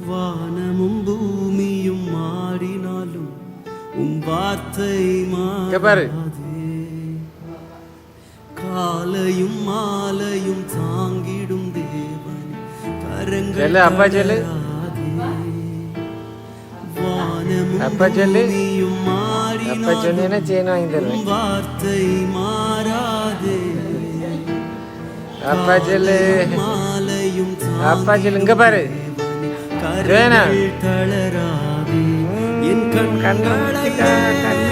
வானமும் பூமியும் மாறினாலும் உன் வார்த்தை. மாறாதே. காலையும் மாலையும் தாங்கிடும் தேவன் கரங்கள். வானமும் மாறினாலும் வார்த்தை மாறாதே. அப்பா சொல்லு. மாலையும் அப்பா சொல்லு இங்க பாரு. கரங்கள் தளராதே. என் கண்ணை கண்களை